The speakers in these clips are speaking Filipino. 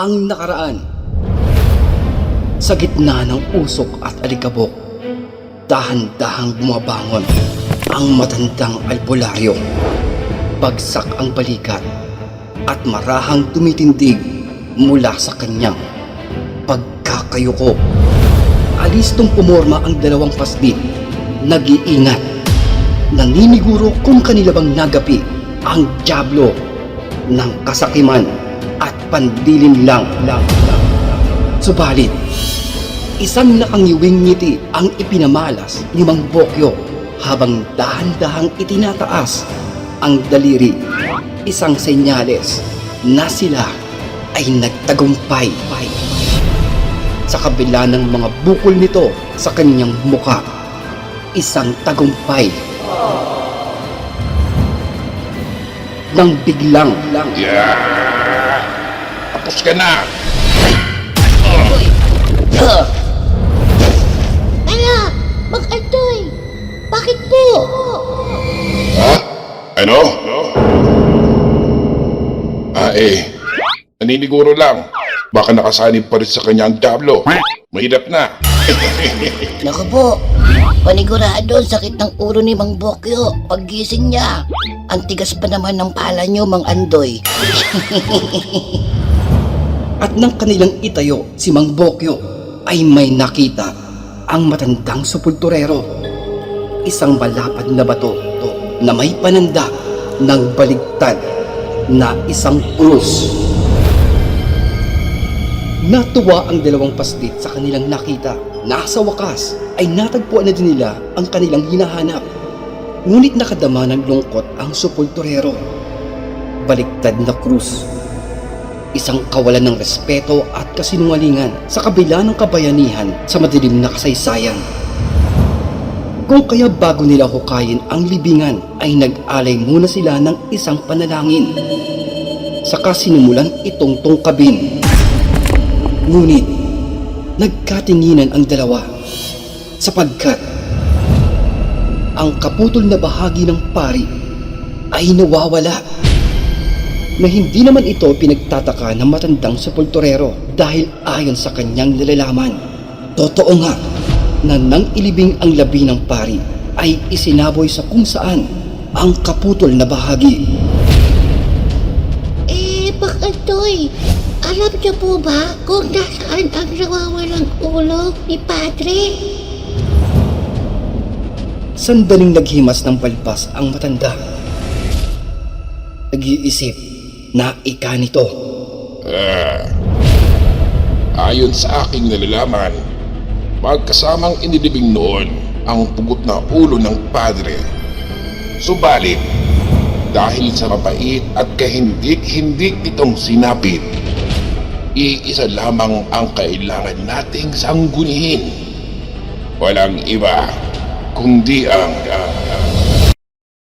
ang nakaraan. Sa gitna ng usok at alikabok, dahan-dahang bumabangon ang matandang albularyo. Bagsak ang balikat at marahang tumitindig mula sa kanyang pagkakayuko. Alistong pumorma ang dalawang pasbit, nag-iingat. Naniniguro kung kanila bang nagapi ang Diablo ng kasakiman pandilim lang lang lang. Subalit, isang nakangiwing ngiti ang ipinamalas ni Mang Bokyo habang dahan-dahang itinataas ang daliri. Isang senyales na sila ay nagtagumpay. Sa kabila ng mga bukol nito sa kanyang muka, isang tagumpay. Nang biglang lang Yeah! Tapos ka na! Kaya, mag-antoy. Bakit po? Ha? Ano? Ah eh, naniniguro lang. Baka nakasanib pa rin sa kanyang Diablo. Mahirap na. Naku po, panigurado ang sakit ng ulo ni Mang Bokyo. Paggising niya, ang tigas pa naman ng pala niyo, Mang Andoy. at nang kanilang itayo si Mang Bokyo ay may nakita ang matandang sepulturero. Isang malapad na bato na may pananda ng baligtad na isang krus. Natuwa ang dalawang paslit sa kanilang nakita. Nasa wakas ay natagpuan na din nila ang kanilang hinahanap. Ngunit nakadama ng lungkot ang sepulturero. Baligtad na krus isang kawalan ng respeto at kasinungalingan sa kabila ng kabayanihan sa madilim na kasaysayan. Kung kaya bago nila hukayin ang libingan ay nag-alay muna sila ng isang panalangin. Saka sinumulan itong tungkabin. Ngunit, nagkatinginan ang dalawa sapagkat ang kaputol na bahagi ng pari ay nawawala na hindi naman ito pinagtataka ng matandang sepulturero dahil ayon sa kanyang nilalaman. Totoo nga na nang ilibing ang labi ng pari ay isinaboy sa kung saan ang kaputol na bahagi. Eh, Mang Andoy, alam niyo po ba kung nasaan ang nawawalang ulo ni Padre? Sandaling naghimas ng palpas ang matanda. Nag-iisip na ika nito. Ah. Ayon sa aking nalalaman, magkasamang inilibing noon ang pugot na ulo ng padre. Subalit, dahil sa mapait at kahindik-hindik nitong sinapit, iisa lamang ang kailangan nating sanggunihin. Walang iba, kundi ang ah,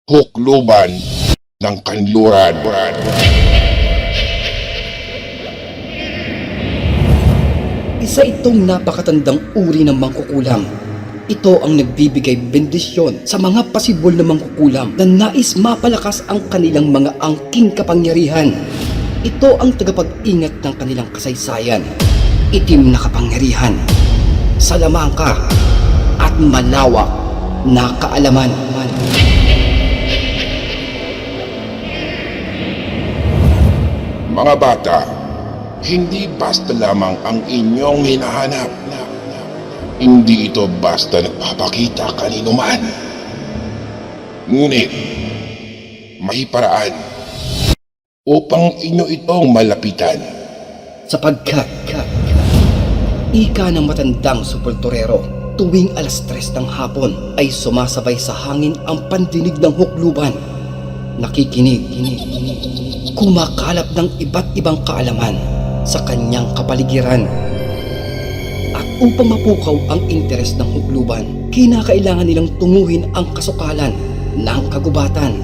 hukluban ng kanluran. Isa itong napakatandang uri ng mangkukulam. Ito ang nagbibigay bendisyon sa mga pasibol na mangkukulam na nais mapalakas ang kanilang mga angking kapangyarihan. Ito ang tagapag-ingat ng kanilang kasaysayan. Itim na kapangyarihan. Salamangka at malawak na kaalaman. Mga bata, hindi basta lamang ang inyong hinahanap. Hindi ito basta nagpapakita kanino man. Ngunit, may paraan upang inyo itong malapitan. sapagkat ika ng matandang sepulturero tuwing alas tres ng hapon ay sumasabay sa hangin ang pandinig ng hukluban. Nakikinig, kumakalap ng iba't ibang kaalaman sa kanyang kapaligiran. At upang mapukaw ang interes ng hukluban, kinakailangan nilang tunguhin ang kasukalan ng kagubatan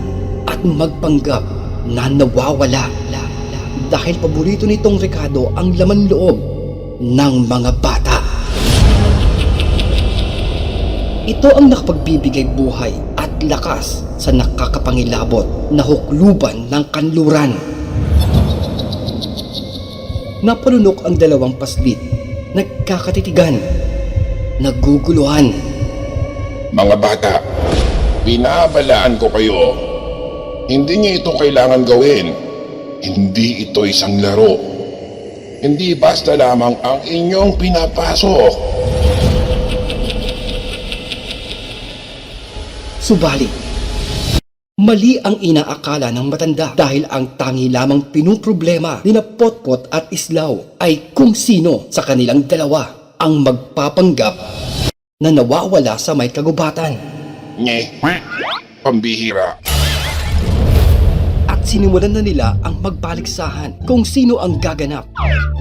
at magpanggap na nawawala dahil paborito nitong Ricardo ang laman loob ng mga bata. Ito ang nakapagbibigay buhay at lakas sa nakakapangilabot na hukluban ng kanluran. Napalunok ang dalawang paslit. Nagkakatitigan. Naguguluhan. Mga bata, binabalaan ko kayo. Hindi niyo ito kailangan gawin. Hindi ito isang laro. Hindi basta lamang ang inyong pinapasok. Subalit, mali ang inaakala ng matanda dahil ang tangi lamang pinuproblema ni na Potpot at Islaw ay kung sino sa kanilang dalawa ang magpapanggap na nawawala sa may kagubatan. Nye, pambihira. At sinimulan na nila ang magbaliksahan kung sino ang gaganap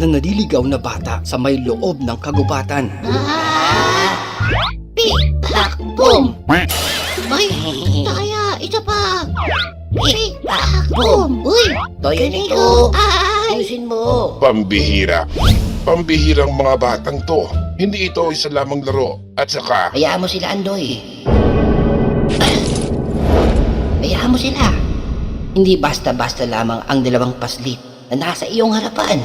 na naliligaw na bata sa may loob ng kagubatan. Ah! Pitak! Boom! Ay, kaya, isa pa! Pitak! Boom! Uy! Toyo nito! Ay! Ayusin mo! Pambihira. Pambihirang mga batang to. Hindi ito isa lamang laro. At saka, Hayaan mo sila, Andoy. Hayaan mo sila. Hindi basta-basta lamang ang dalawang paslit na nasa iyong harapan.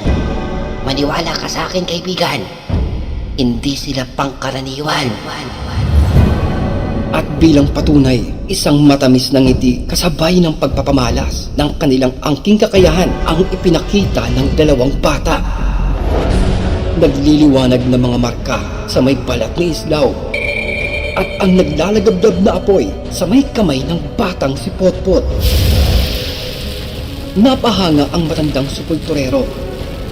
Maniwala ka sa akin, kaibigan. Hindi sila pangkaraniwan. At bilang patunay, isang matamis na ngiti kasabay ng pagpapamalas ng kanilang angking kakayahan ang ipinakita ng dalawang bata. Nagliliwanag na mga marka sa may balat ni Islaw at ang naglalagabdab na apoy sa may kamay ng batang si Potpot. Napahanga ang matandang sepulturero,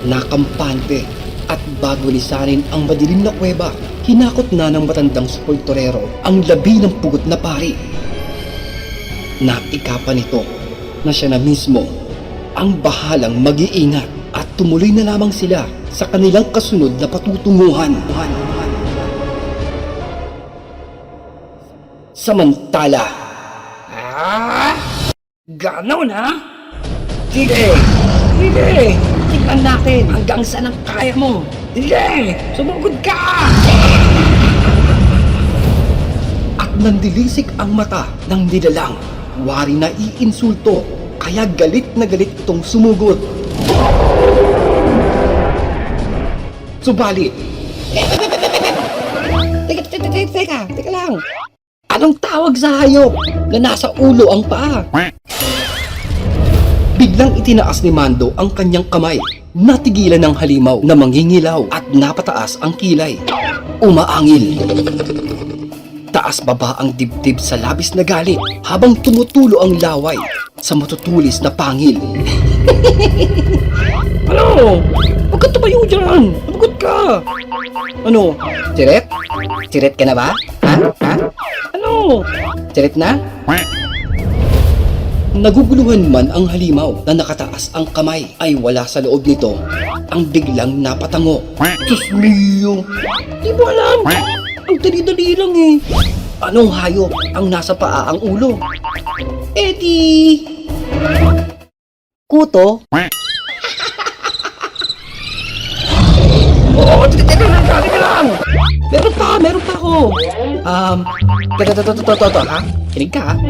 nakampante at bago lisanin ang madilim na kuweba, hinakot na ng matandang sepulturero ang labi ng pugot na pari. Naikapan nito na siya na mismo ang bahalang mag-iingat at tumuloy na lamang sila sa kanilang kasunod na patutunguhan. Samantala, Ah! Ganaw na? Sige! Sige! Tingnan natin hanggang saan ang kaya mo. Sige! Sumugod ka! At nandilisik ang mata ng nilalang. Wari na iinsulto, kaya galit na galit itong sumugod. Subalit, Teka, teka, teka, teka, teka lang. Anong tawag sa hayop na nasa ulo ang paa? Biglang itinaas ni Mando ang kanyang kamay. Natigilan ng halimaw na mangingilaw at napataas ang kilay. Umaangil. Taas baba ang dibdib sa labis na galit habang tumutulo ang laway sa matutulis na pangil. ano? Huwag ka tumayo dyan! Mabugot ka! Ano? Siret? Siret ka na ba? Ha? Ha? Ano? Siret na? Naguguluhan man ang halimaw na nakataas ang kamay ay wala sa loob nito ang biglang napatango. Diyos mio! Di mo alam! Ang dali-dali lang eh! Anong hayop ang nasa paa ang ulo? Edi! Kuto? Oo, teka, teka lang, teka lang! Meron pa, meron pa ako! Um, teka, to, to, to, to, ha? Kinig ka, ha?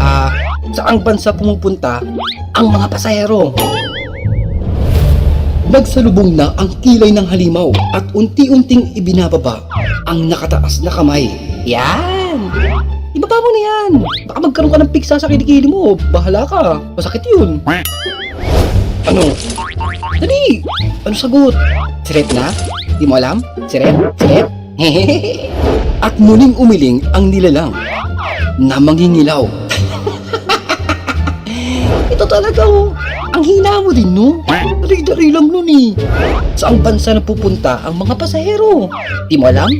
Ah, saang bansa pumupunta ang mga pasahero? Nagsalubong na ang kilay ng halimaw at unti-unting ibinababa ang nakataas na kamay. Yan! Ibaba mo na yan! Baka magkaroon ka ng piksa sa kilikili mo. Bahala ka. Masakit yun. Ano? Dali! Ano sagot? Siret na? Di mo alam? Siret? Siret? At muling umiling ang nilalang na mangingilaw. Ito talaga oh. Ang hina mo din no? Dari-dari lang nun eh. Saang bansa na pupunta ang mga pasahero? Di mo alam?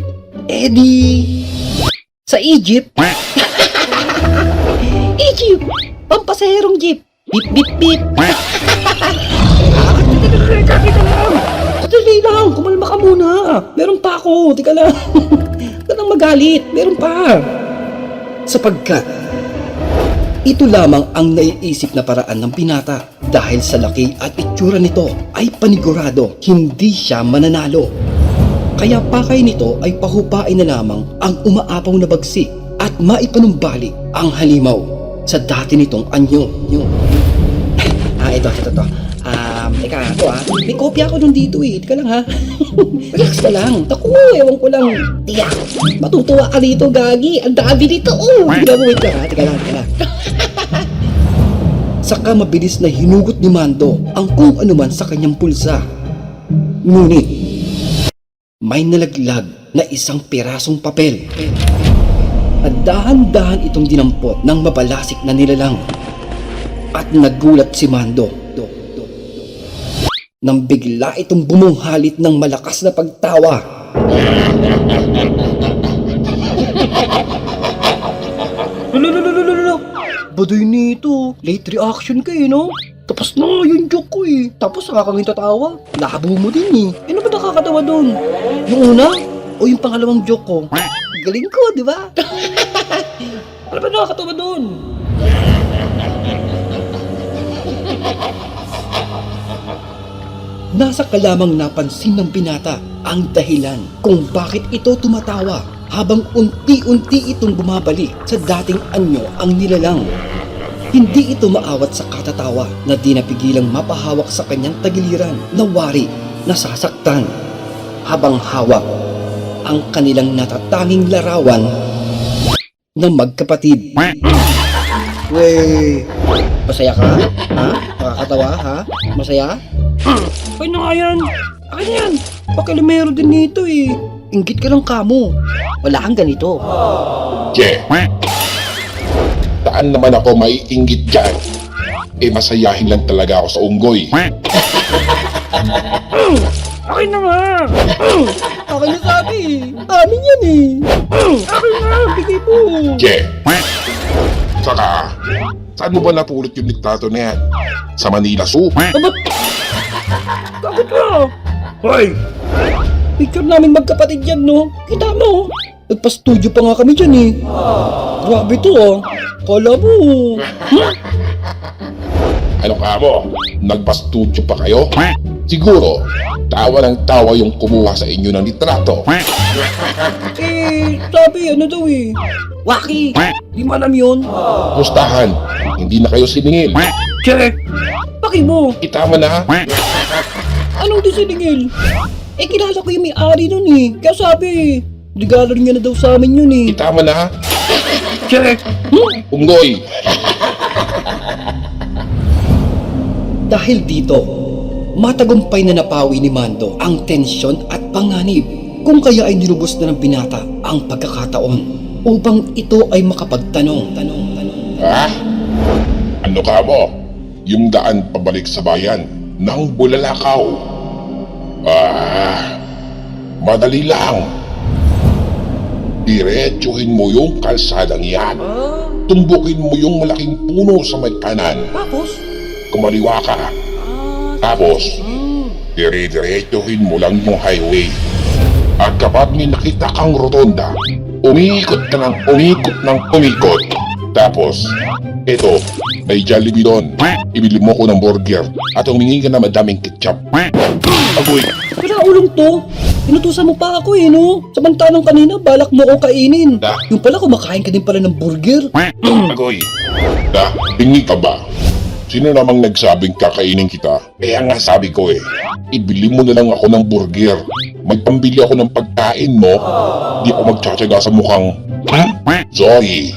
Eh. Sa Egypt? Egypt! Pampasaherong jeep! Bip bip bip! Sadali lang! Kumalma ka muna! Meron pa ako! Teka lang! Huwag nang magalit! Meron pa! Sapagkat ito lamang ang naiisip na paraan ng binata dahil sa laki at itsura nito ay panigurado hindi siya mananalo. Kaya pakay nito ay pahupain na lamang ang umaapaw na bagsik at maipanumbalik ang halimaw sa dati nitong anyo. Nyo. Ah, ito, ito, ito. Um, teka, ito ah. May kopya ako nun dito eh. Teka lang ha. Relax ka lang. Ako, ewan ko lang. Tiyak. Matutuwa ka dito, Gagi. Ang dami dito, oh. Teka, wait ka ha. Teka lang, teka lang. Saka mabilis na hinugot ni Mando ang kung anuman sa kanyang pulsa. Ngunit, may nalaglag na isang pirasong papel. At dahan-dahan itong dinampot ng mabalasik na nilalang. At nagulat si Mando. Nang bigla itong bumunghalit ng malakas na pagtawa. Lulululululu. Baduy nito. Late reaction ka eh, no? Tapos na yung joke ko eh. Tapos nakakangin tatawa. Labo mo din eh. Ano ba nakakatawa doon? Yung una? O yung pangalawang joke ko? Galing ko, di ba? ano ba nakakatawa doon? Nasa kalamang napansin ng binata ang dahilan kung bakit ito tumatawa habang unti-unti itong bumabalik sa dating anyo ang nilalang. Hindi ito maawat sa katatawa na di napigilang mapahawak sa kanyang tagiliran na wari nasasaktan habang hawak ang kanilang natatanging larawan ng magkapatid. Wey, masaya ka? Ha? Nakakatawa ha? Masaya? Ay na nga yan! Akin na yan! Pakilimero din nito eh. Ingit ka lang kamo. Wala kang ganito. Che, saan naman ako maiinggit dyan? Eh masayahin lang talaga ako sa unggoy. Akin na nga! Akin na sabi eh. Amin yan eh. Akin na! Bigay mo! Che, saka, saan mo ba napulot yung diktato na yan? Sa Manila Zoo? Aba! Bakit ka? Hoy! Picture namin magkapatid yan, no? Kita mo? Nagpa-studio pa nga kami dyan, eh. Grabe to, ah. Kala mo. Ano ka mo? Nagpa-studio pa kayo? Siguro, tawa ng tawa yung kumuha sa inyo ng litrato. Eh, sabi, ano daw eh. Waki! Di mo alam yun? Pustahan, hindi na kayo siningil. Check! Paki mo! Itama na, Anong disiningil? Eh, kilala ko yung may-ari nun eh. Kaya sabi, regalo niya na daw sa amin yun eh. itama na, Check! Hmm? unggoy. Dahil dito, matagumpay na napawi ni Mando ang tensyon at panganib kung kaya ay nilubos na ng binata ang pagkakataon upang ito ay makapagtanong, tanong, tanong. Ha? Ano ka mo? Yung daan pabalik sa bayan ng Bulalakaw. Ah, madali lang. Diretsuhin mo yung kalsadang yan. Ah, Tumbukin mo yung malaking puno sa may kanan. tapos? Kumaliwa ka. Ah, Tapos, dire-diretsuhin mo lang yung highway. At kapag may nakita kang rotonda, umikot ka ng umikot ng umikot. Tapos, eto, may Jollibee doon. Ibili mo ko ng burger at humingi ka na madaming ketchup. Agoy, Pinaulong to. Inutusan mo pa ako eh, no? Samantalang kanina, balak mo ko kainin. Da. Yung pala, kumakain ka din pala ng burger. agoy. Da, hingi ka ba? Sino namang nagsabing kakainin kita? Kaya nga sabi ko eh, ibili mo na lang ako ng burger. Magpambili ako ng pagkain mo, di ako magtsatsaga sa mukhang, "Hmm? Sorry,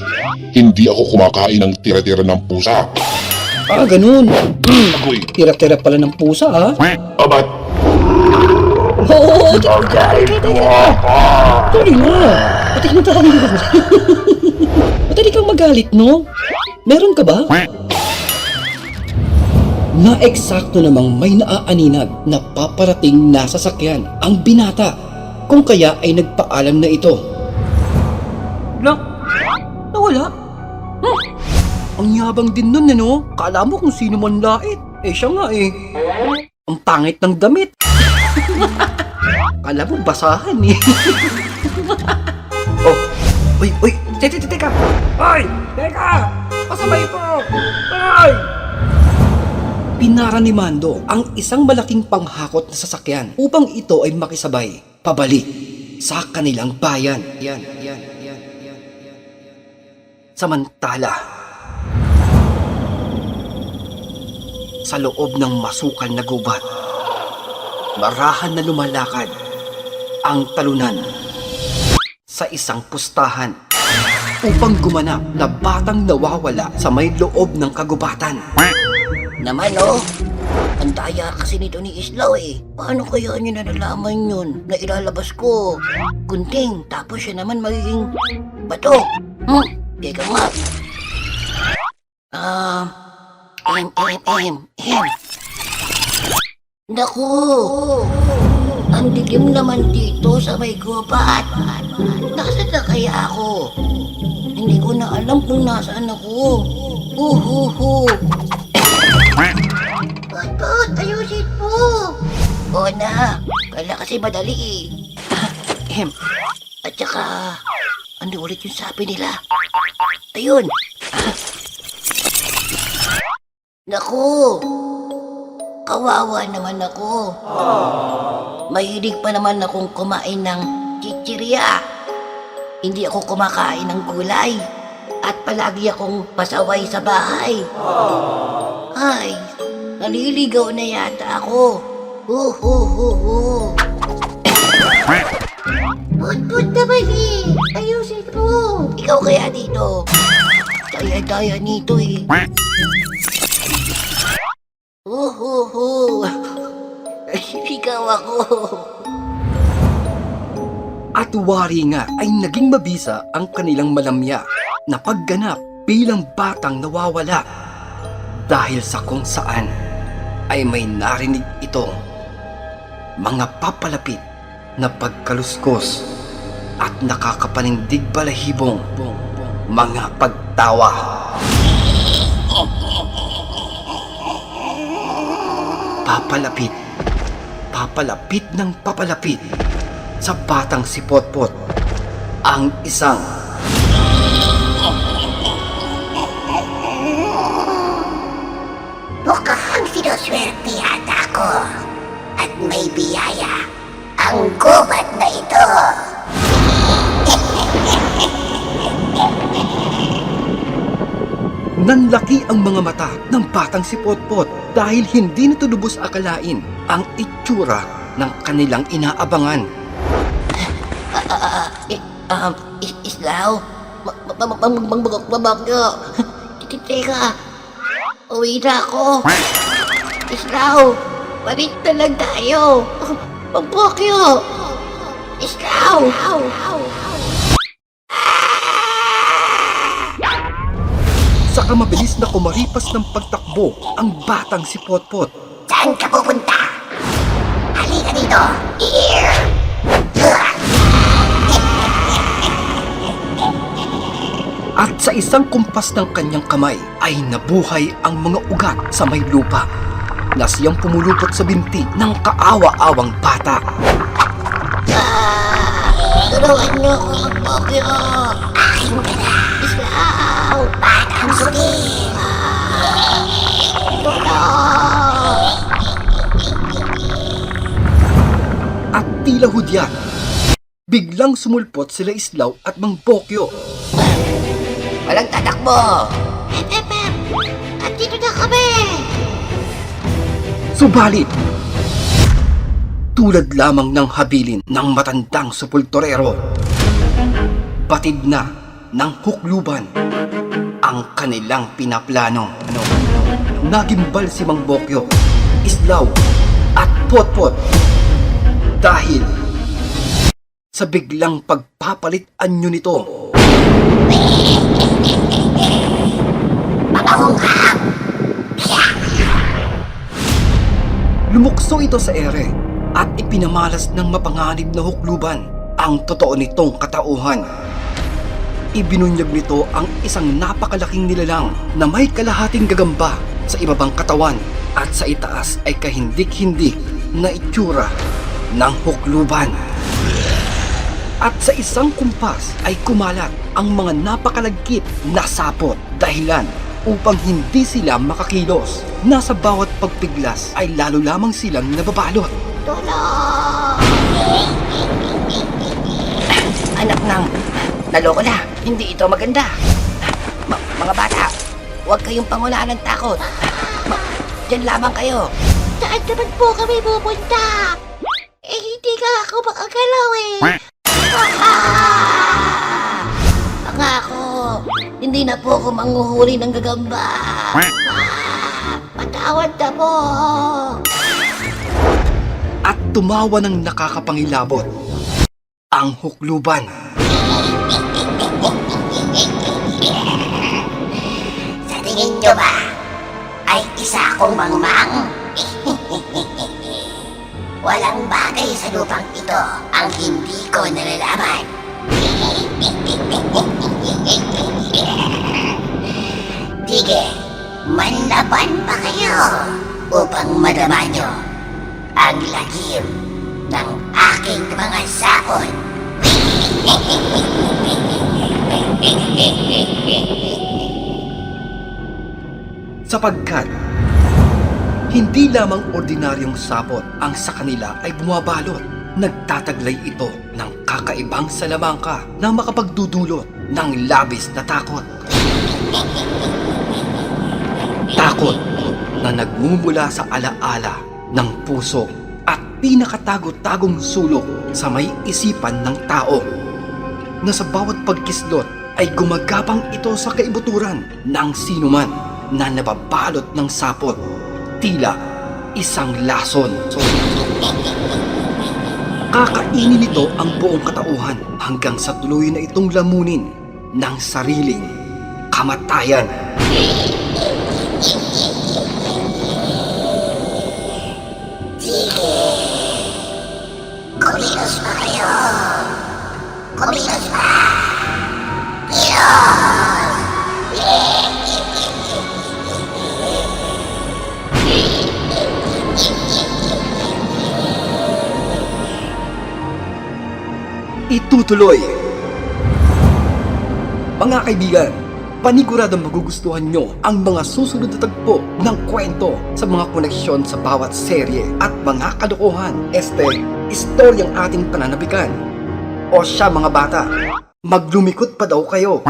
hindi ako kumakain ng tira-tira ng pusa. Ah, ganun. Agoy, Tira-tira pala ng pusa, ha? abat, Oo, pagkain mo ako! Tuloy na! Pati na tayo. Madali kang magalit, no? Meron ka ba? Na eksakto namang may naaaninag na paparating na sasakyan ang binata kung kaya ay nagpaalam na ito. Na, nawala? Hmm. Ang yabang din nun, ano? Kala mo kung sino man lait. Eh, siya nga eh. Ang pangit ng damit. Kala mo basahan eh. oh, uy, uy, teka, teka, teka. Ay, teka, pasabay po. Ay! Pinara ni Mando ang isang malaking panghakot na sasakyan upang ito ay makisabay pabalik sa kanilang bayan. Yan, yan, yan, yan, yan. Samantala, sa loob ng masukal na gubat. Marahan na lumalakad ang talunan sa isang pustahan upang gumanap na batang nawawala sa may loob ng kagubatan. Naman oh, ang daya kasi nito ni Islaw eh. Paano kaya niya nalalaman yun na ilalabas ko? Gunting, tapos siya naman magiging bato. Hmm, teka nga. Ah, em, em, em, em. Naku, ang dilim naman dito sa may gubat. Nasaan na kaya ako? Hindi ko na alam kung nasaan ako. Uhuhu. Put, ayusin mo! Oo na, kala kasi madali eh. Ah, Ehem, at saka, ano ulit yung sabi nila? Ayun! Naku! Kawawa naman ako. Mahilig pa naman akong kumain ng chichirya. Hindi ako kumakain ng gulay. At palagi akong pasaway sa bahay. Ay, naliligaw na yata ako. Hu hu hu hu. Put-put naman eh. Ayusin mo. Ikaw kaya dito. Daya-daya nito eh. Hu hu hu. Naliligaw ako. At wari nga ay naging mabisa ang kanilang malamya na pagganap bilang batang nawawala dahil sa kung saan ay may narinig itong mga papalapit na pagkaluskos at nakakapanindig balahibong mga pagtawa. Papalapit, papalapit ng papalapit sa batang si Potpot ang isang Mukhang sinuswerte yata ako. At may biyaya. Ang gubat na ito. Nanlaki ang mga mata ng batang si Potpot dahil hindi nito lubos akalain ang itsura ng kanilang inaabangan. Eh, um, is Islaw? Magbabagyo. Uwi na ako. Islaw, palit na lang tayo. Magbakyo. Islaw. Saka mabilis na kumaripas ng pagtakbo ang batang si Potpot. Saan ka pupunta? Halika dito. Here. At sa isang kumpas ng kanyang kamay ay nabuhay ang mga ugat sa may lupa na siyang pumulupot sa binti ng kaawa-awang bata. Tulungan niyo ako magbakyo. Akin ka na. Islaw. Batang suki. At tila hudyan, biglang sumulpot sila Islaw at Mang Bokyo. Walang tatakbo. Pepem. Andito na kami. Subalit, tulad lamang ng habilin ng matandang supultorero, batid na ng hukluban ang kanilang pinaplano. Ano? Nagimbal si Mang Bokyo, Islaw at Potpot dahil sa biglang pagpapalit anyo nito. Lumukso ito sa ere at ipinamalas ng mapanganib na hukluban ang totoo nitong katauhan. Ibinunyag nito ang isang napakalaking nilalang na may kalahating gagamba sa ibabang katawan at sa itaas ay kahindik-hindik na itsura ng hukluban. At sa isang kumpas ay kumalat ang mga napakalagkit na sapot dahilan upang hindi sila makakilos. Nasa bawat pagpiglas ay lalo lamang silang nababalot. Anak ng... Naloko na. Hindi ito maganda. Ma- mga bata, huwag kayong pangunahan ng takot. Ma- Diyan lamang kayo. Saan naman po kami pupunta? Eh, hindi ka ako makagalaw eh. Ah! Pangako, hindi na po ako manghuhuli ng gagamba. Ah, patawad na po. At tumawa ng nakakapangilabot. Ang hukluban. Sa tingin nyo ba, ay isa akong mangmang? Walang bagay sa lupang ito ang hindi ko nalalaman. Sige, manlaban pa kayo upang madama nyo ang lagim ng aking mga sapon. sapagkat hindi lamang ordinaryong sapot ang sa kanila ay bumabalot. Nagtataglay ito ng kakaibang salamangka na makapagdudulot ng labis na takot. Takot na nagmumula sa alaala ng puso at pinakatago-tagong sulok sa may isipan ng tao na sa bawat pagkislot ay gumagapang ito sa kaibuturan ng sinuman na nababalot ng sapot. Tila isang lason. Kakainin nito ang buong katauhan hanggang sa tuluyan na itong lamunin ng sariling kamatayan. Itutuloy. Mga kaibigan, paniguradong magugustuhan nyo ang mga susunod na tagpo ng kwento sa mga koneksyon sa bawat serye at mga kalokohan. Este, istoryang ating pananabikan. O siya mga bata, maglumikot pa daw kayo.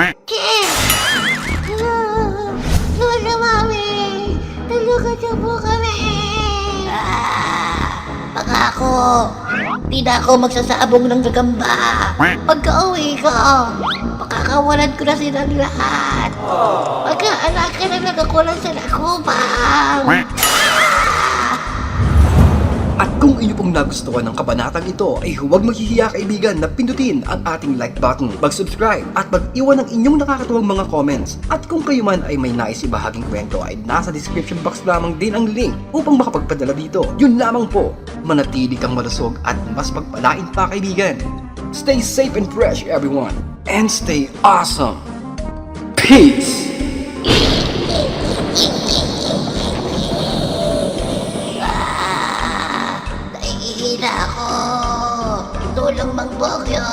Tulungan niyo po kami! Pangako, di na ako magsasabong ng gagamba. Pagka-uwi ko, makakawalan ko na silang lahat. Magkaanak ka na lang ako lang sa nakubang. At kung inyo pong nagustuhan ng kabanatang ito ay huwag maghihiya kaibigan na pindutin ang ating like button, mag-subscribe at mag-iwan ng inyong nakakatuwang mga comments. At kung kayo man ay may nais ibahaging kwento ay nasa description box lamang din ang link upang makapagpadala dito. Yun lamang po, manatili kang malusog at mas pagpalain pa kaibigan. Stay safe and fresh everyone and stay awesome. Peace! Nahihina ako. Tulong mang Bogyo.